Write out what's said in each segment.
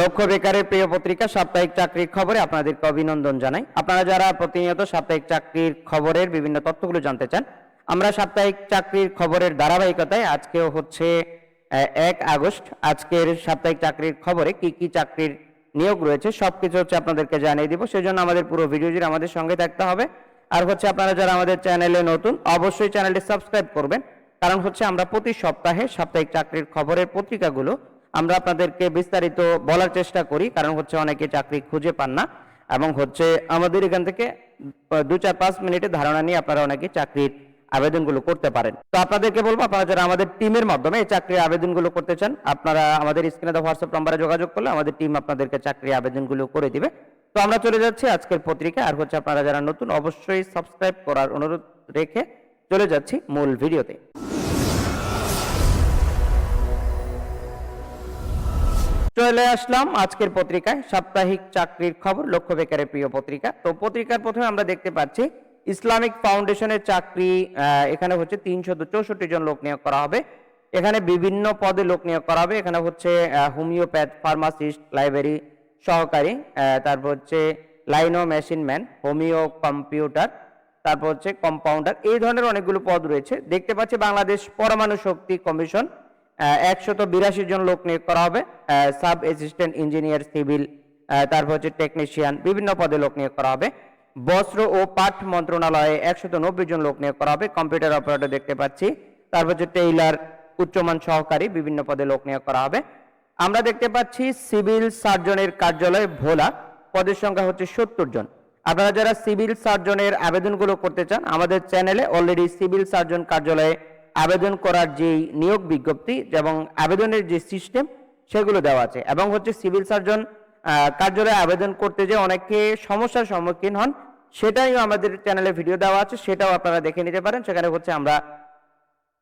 লক্ষ্য বেকারের প্রিয় পত্রিকা সাপ্তাহিক চাকরির খবরে আপনাদেরকে অভিনন্দন জানাই। আপনারা যারা প্রতিনিয়ত সাপ্তাহিক চাকরির খবরের বিভিন্ন তথ্যগুলো জানতে চান, আমরা সাপ্তাহিক চাকরির খবরের ধারাবাহিকতায় আজকেও হচ্ছে এক আগস্ট। আজকের সাপ্তাহিক চাকরির খবরে কি কি চাকরির নিয়োগ রয়েছে সব কিছু হচ্ছে আপনাদেরকে জানিয়ে দিব। সেজন্য আমাদের পুরো ভিডিও জুড়ে আমাদের সঙ্গে থাকতে হবে। আর হচ্ছে আপনারা যারা আমাদের চ্যানেলে নতুন, অবশ্যই চ্যানেলটি সাবস্ক্রাইব করবেন। কারণ হচ্ছে আমরা প্রতি সপ্তাহে সাপ্তাহিক চাকরির খবরের পত্রিকাগুলো আমরা আপনাদেরকে বিস্তারিত বলার চেষ্টা করি, কারণ হচ্ছে অনেকে চাকরি খুঁজে পান না, এবং হচ্ছে আমাদের এখান থেকে দু চার পাঁচ মিনিটে ধারণা নিয়ে আপনারা অনেকে চাকরির আবেদনগুলো করতে পারেন। তো আপনাদেরকে বলব, আপনারা যারা আমাদের টিমের মাধ্যমে এই চাকরির আবেদনগুলো করতে চান, আপনারা আমাদের স্ক্রিনে দেওয়া হোয়াটসঅ্যাপ নাম্বারে যোগাযোগ করলে আমাদের টিম আপনাদেরকে চাকরি আবেদনগুলো করে দিবে। তো আমরা চলে যাচ্ছি আজকের পত্রিকা, আর হচ্ছে আপনারা যারা নতুন, অবশ্যই সাবস্ক্রাইব করার অনুরোধ রেখে চলে যাচ্ছি মূল ভিডিওতে। চলে আসলাম। আজকের পত্রিকায় সাপ্তাহিক চাকরির খবর লক্ষ্য বেকারের প্রিয় পত্রিকা। তো পত্রিকার প্রথমে আমরা দেখতে পাচ্ছি, ইসলামিক ফাউন্ডেশনের চাকরি এখানে হচ্ছে তিনশো চৌষট্টি জন লোক নিয়োগ করা হবে। এখানে বিভিন্ন পদে লোক নিয়োগ করা হবে। এখানে হচ্ছে হোমিওপ্যাথ, ফার্মাসিস্ট, লাইব্রেরি সহকারী তারপর হচ্ছে Lino machine man, homeo computer, তারপর হচ্ছে কম্পাউন্ডার। এই ধরনের অনেকগুলো পদ রয়েছে। দেখতে পাচ্ছি বাংলাদেশ পরমাণু শক্তি কমিশন। একশত বিরাশি জন লোক নিয়োগ করা হবে সাব অ্যাসিস্ট্যান্ট ইঞ্জিনিয়ার সিভিল তারপর হচ্ছে টেকনিশিয়ান বিভিন্ন পদে লোক নিয়োগ করা হবে। বস্ত্র ও পাট মন্ত্রণালয়ে একশত নব্বই জন লোক নিয়োগ করা হবে কম্পিউটার অপারেটর দেখতে পাচ্ছি। তারপর হচ্ছে টেইলার উচ্চমান সহকারী, বিভিন্ন পদে লোক নিয়োগ করা হবে। আমরা দেখতে পাচ্ছি সিভিল সার্জনের কার্যালয় ভোলা, পদের সংখ্যা হচ্ছে সত্তর জন। আপনারা যারা সিভিল সার্জনের আবেদনগুলো করতে চান, আমাদের চ্যানেলে অলরেডি সিভিল সার্জন কার্যালয়ে আবেদন করার যে নিয়োগ বিজ্ঞপ্তি এবং আবেদনের যে সিস্টেম সেগুলো দেওয়া আছে এবং হচ্ছে সিভিল সার্জন কার্যালয়ে আবেদন করতে যে অনেকে সমস্যার সম্মুখীন হন সেটাই আমাদের চ্যানেলে ভিডিও দেওয়া আছে, সেটাও আপনারা দেখে নিতে পারেন। সেখানে হচ্ছে আমরা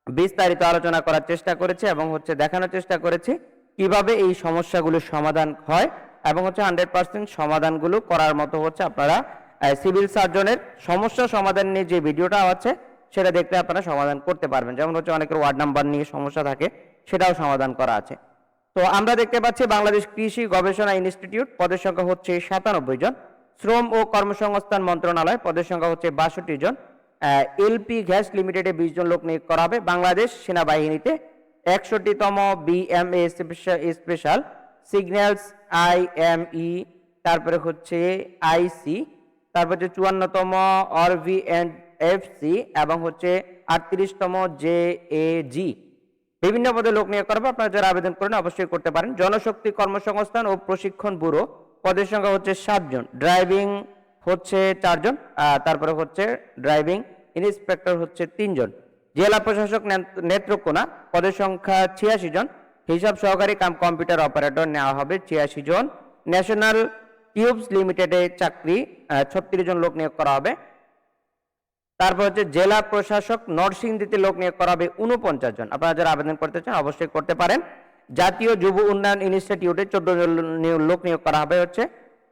বিস্তারিত আলোচনা করার চেষ্টা করেছি এবং হচ্ছে দেখানোর চেষ্টা করেছি কীভাবে এই সমস্যাগুলোর সমাধান হয় এবং হচ্ছে হান্ড্রেড পার্সেন্ট সমাধানগুলো করার মতো হচ্ছে আপনারা সিভিল সার্জনের সমস্যা সমাধান নিয়ে যে ভিডিওটা আছে সেটা দেখতে আপনারা সমাধান করতে পারবেন। যেমন হচ্ছে অনেকের ওয়ার্ড নাম্বার নিয়ে সমস্যা থাকে, সেটাও সমাধান করা আছে। তো আমরা দেখতে পাচ্ছি বাংলাদেশ কৃষি গবেষণা ইনস্টিটিউট পদের সংখ্যা হচ্ছে সাতানব্বই জন। শ্রম ও কর্মসংস্থান মন্ত্রণালয় পদের সংখ্যা হচ্ছে বাষট্টি জন। এলপি গ্যাস লিমিটেডে বিশ জন লোক নিয়োগ করা হবে। বাংলাদেশ সেনাবাহিনীতে একষট্টিতম BMA special signals I M E, তারপরে হচ্ছে আইসি তারপর হচ্ছে চুয়ান্নতম অরভি এন্ড এফ সি এবং হচ্ছে আটত্রিশতম জে এ জি বিভিন্ন পদে লোক নিয়োগ করবে আপনারা যারা আবেদন করেন অবশ্যই করতে পারেন। জনশক্তি কর্মসংস্থান ও প্রশিক্ষণ ব্যুরো, পদের সংখ্যা হচ্ছে সাতজন। ড্রাইভিং হচ্ছে চারজন তারপরে হচ্ছে ড্রাইভিং ইন্সপেক্টর হচ্ছে তিনজন। জেলা প্রশাসক নেত- নেত্রকোনা, পদের সংখ্যা ছিয়াশি জন। হিসাব সহকারী কাম কম্পিউটার অপারেটর নেওয়া হবে ছিয়াশি জন। ন্যাশনাল টিউবস লিমিটেডে চাকরি ছত্রিশ জন লোক নিয়োগ করা হবে। তারপর হচ্ছে জেলা প্রশাসক নরসিংদীতে লোক নিয়োগ করা হবে উনপঞ্চাশ জন। আপনারা যারা আবেদন করতে চান অবশ্যই করতে পারেন। জাতীয় যুব উন্নয়ন ইনস্টিটিউটে চোদ্দ জন লোক নিয়োগ করা হবে হচ্ছে।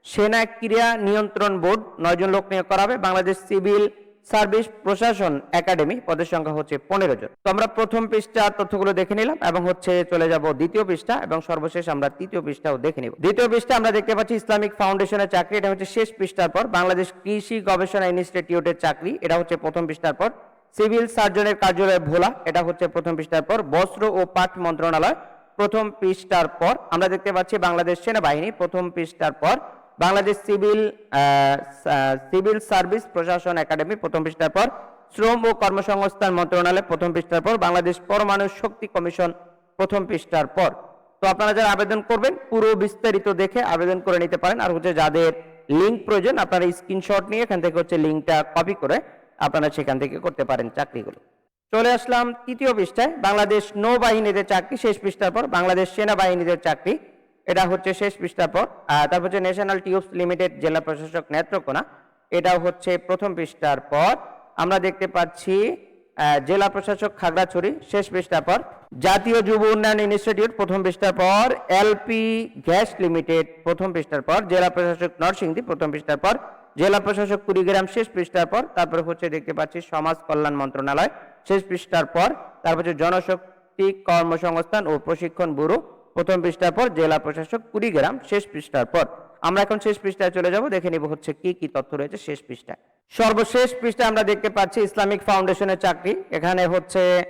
সেনা ক্রীড়া নিয়ন্ত্রণ বোর্ড নয় জন লোক নিয়োগ করা হবে। বাংলাদেশ সিভিল সার্ভিস প্রশাসন একাডেমি পদের সংখ্যা হচ্ছে পনেরো জন। তো আমরা প্রথম পৃষ্ঠা তথ্যগুলো দেখে নিলাম এবং হচ্ছে চলে যাব দ্বিতীয় পৃষ্ঠা এবং সর্বশেষ আমরা তৃতীয় পৃষ্ঠাও দেখে নিব। দ্বিতীয় পৃষ্ঠা আমরা দেখতে পাচ্ছি ইসলামিক ফাউন্ডেশনের চাকরি, এটা হচ্ছে শেষ পৃষ্ঠার পর বাংলাদেশ কৃষি গবেষণা ইনস্টিটিউটের চাকরি, এটা হচ্ছে প্রথম পৃষ্ঠার পর। সিভিল সার্জনের কার্যালয় ভোলা, এটা হচ্ছে প্রথম পৃষ্ঠার পর। বস্ত্র ও পাট মন্ত্রণালয়, প্রথম পৃষ্ঠার পর। আমরা দেখতে পাচ্ছি বাংলাদেশ সেনাবাহিনী, প্রথম পৃষ্ঠার পর বাংলাদেশ সিভিল সিভিল সার্ভিস প্রশাসন একাডেমি প্রথম পৃষ্ঠার পর শ্রম ও কর্মসংস্থান মন্ত্রণালয় প্রথম পৃষ্ঠার পর বাংলাদেশ পরমাণু শক্তি কমিশন প্রথম পৃষ্ঠার পর। তো আপনারা যারা আবেদন করবেন, পুরো বিস্তারিত দেখে আবেদন করে নিতে পারেন। আর হচ্ছে যাদের লিঙ্ক প্রয়োজন, আপনারা স্ক্রিনশট নিয়ে এখান থেকে হচ্ছে লিঙ্কটা কপি করে আপনারা সেখান থেকে করতে পারেন চাকরিগুলো। চলে আসলাম তৃতীয় পৃষ্ঠায়। বাংলাদেশ নৌবাহিনীদের চাকরি, শেষ পৃষ্ঠার পর বাংলাদেশ সেনাবাহিনীদের চাকরি। এটা হচ্ছে শেষ পৃষ্ঠার পর। তারপর হচ্ছে ন্যাশনাল টিউবস লিমিটেড জেলা প্রশাসক নেত্রকোনা। এটাও হচ্ছে প্রথম পৃষ্ঠার পর। আমরা দেখতে পাচ্ছি জেলা প্রশাসক খাগড়াছড়ি, শেষ পৃষ্ঠার পর। জাতীয় যুব উন্নয়ন ইনস্টিটিউট, প্রথম পৃষ্ঠার পর। এলপি গ্যাস লিমিটেড, প্রথম পৃষ্ঠার পর। জেলা প্রশাসক নরসিংদী, প্রথম পৃষ্ঠার পর। জেলা প্রশাসক কুড়িগ্রাম, শেষ পৃষ্ঠার পর। তারপরে হচ্ছে দেখতে পাচ্ছি সমাজ কল্যাণ মন্ত্রণালয়, শেষ পৃষ্ঠার পর। তারপর হচ্ছে জনশক্তি কর্মসংস্থান ও প্রশিক্ষণ ব্যুরো। প্রথম পৃষ্ঠার পর জেলা প্রশাসক কুড়িগ্রাম, শেষ পৃষ্ঠার পর। আমরা এখন শেষ পৃষ্ঠায় চলে যাব, দেখে নিব হচ্ছে কি কি তথ্য রয়েছে শেষ পৃষ্ঠায়। সর্বশেষ পৃষ্ঠায় আমরা দেখতে পাচ্ছি ইসলামিক ফাউন্ডেশনের চাকরি। এখানে হচ্ছে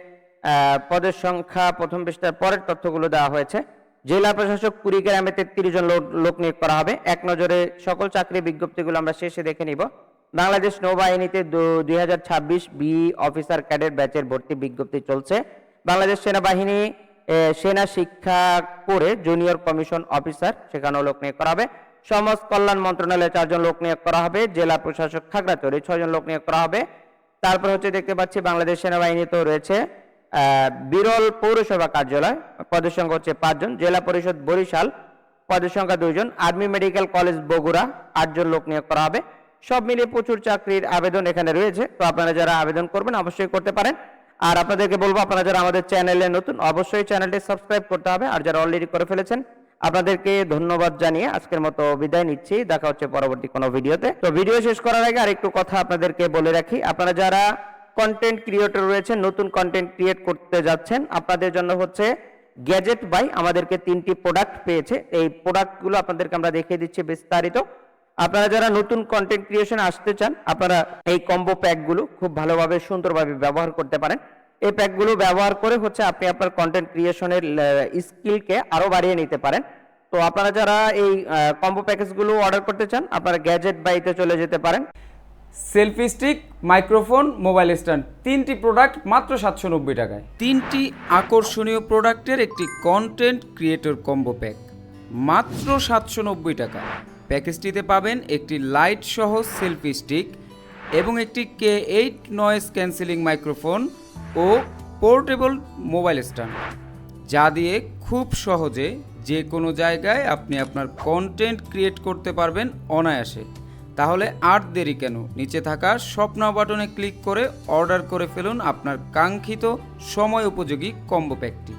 পদের সংখ্যা প্রথম পৃষ্ঠার পরের তথ্যগুলো দেওয়া হয়েছে। জেলা প্রশাসক কুড়িগ্রামে তেত্রিশ জন লোক- নিয়োগ করা হবে। এক নজরে সকল চাকরি বিজ্ঞপ্তিগুলো আমরা শেষে দেখে নিব। বাংলাদেশ নৌবাহিনীতে দুই হাজার ছাব্বিশ বি অফিসার ক্যাডেট ব্যাচের ভর্তি বিজ্ঞপ্তি চলছে। বাংলাদেশ সেনাবাহিনী সেনা শিক্ষা করে জুনিয়র কমিশন অফিসার সেখানেও লোক নিয়োগ করা হবে। সমাজ কল্যাণ মন্ত্রণালয়ে চারজন লোক নিয়োগ করা হবে, জেলা প্রশাসক খাগড়াছড়ি ছয়জন লোক নিয়োগ করা হবে। তারপর হচ্ছে দেখতে পাচ্ছি বাংলাদেশ সেনাবাহিনীতেও রয়েছে বিরল পৌরসভা কার্যালয়, পদের সংখ্যা হচ্ছে পাঁচজন, জেলা পরিষদ বরিশাল, পদের সংখ্যা দুইজন, আর্মি মেডিকেল কলেজ বগুড়া, আটজন লোক নিয়োগ করা হবে। সব মিলিয়ে প্রচুর চাকরির আবেদন এখানে রয়েছে, তো আপনারা যারা আবেদন করবেন অবশ্যই করতে পারেন। আর আপনাদেরকে বলব, আপনারা যারা আমাদের চ্যানেলে নতুন, অবশ্যই চ্যানেলটি সাবস্ক্রাইব করতে হবে। আর যারা অলরেডি করে ফেলেছেন, আপনাদেরকে ধন্যবাদ জানিয়ে আজকের মতো বিদায় নিচ্ছি। দেখা হচ্ছে পরবর্তী কোনো ভিডিওতে। তো ভিডিও শেষ করার আগে আর একটু কথা আপনাদেরকে বলে রাখি। আপনারা যারা কন্টেন্ট ক্রিয়েটর রয়েছেন, নতুন কন্টেন্ট ক্রিয়েট করতে যাচ্ছেন, আপনাদের জন্য হচ্ছে গ্যাজেট বাই আমাদেরকে তিনটি প্রোডাক্ট পেয়েছে। এই প্রোডাক্টগুলো আপনাদেরকে আমরা দেখিয়ে দিচ্ছি বিস্তারিত। আপনারা যারা নতুন কন্টেন্ট ক্রিয়েশন আসতে চান আপনারা এই কম্বো প্যাকগুলো খুব ভালোভাবে সুন্দরভাবে ব্যবহার করতে পারেন। এই প্যাকগুলো ব্যবহার করে হচ্ছে আপনি আপনার কন্টেন্ট ক্রিয়েশনের স্কিলকে আরও বাড়িয়ে নিতে পারেন। তো আপনারা যারা এই কম্বো প্যাকেজগুলো অর্ডার করতে চান আপনারা গ্যাজেট বাইতে চলে যেতে পারেন। Selfie stick microphone mobile stand তিনটি প্রোডাক্ট মাত্র সাতশো নব্বই টাকায়। তিনটি আকর্ষণীয় প্রোডাক্টের একটি কন্টেন্ট ক্রিয়েটর কম্বো প্যাক মাত্র সাতশো নব্বই টাকা। প্যাকেজটিতে পাবেন একটি লাইট সহ সেলফি স্টিক এবং একটি K eight noise cancelling microphone ও পোর্টেবল মোবাইল স্ট্যান্ড যা দিয়ে খুব সহজে যে কোনো জায়গায় আপনি আপনার কন্টেন্ট ক্রিয়েট করতে পারবেন অনায়াসে। তাহলে আর দেরি কেন? নিচে থাকা স্বপ্ন বাটনে ক্লিক করে অর্ডার করে ফেলুন আপনার কাঙ্ক্ষিত সময় উপযোগী কম্বো প্যাকটি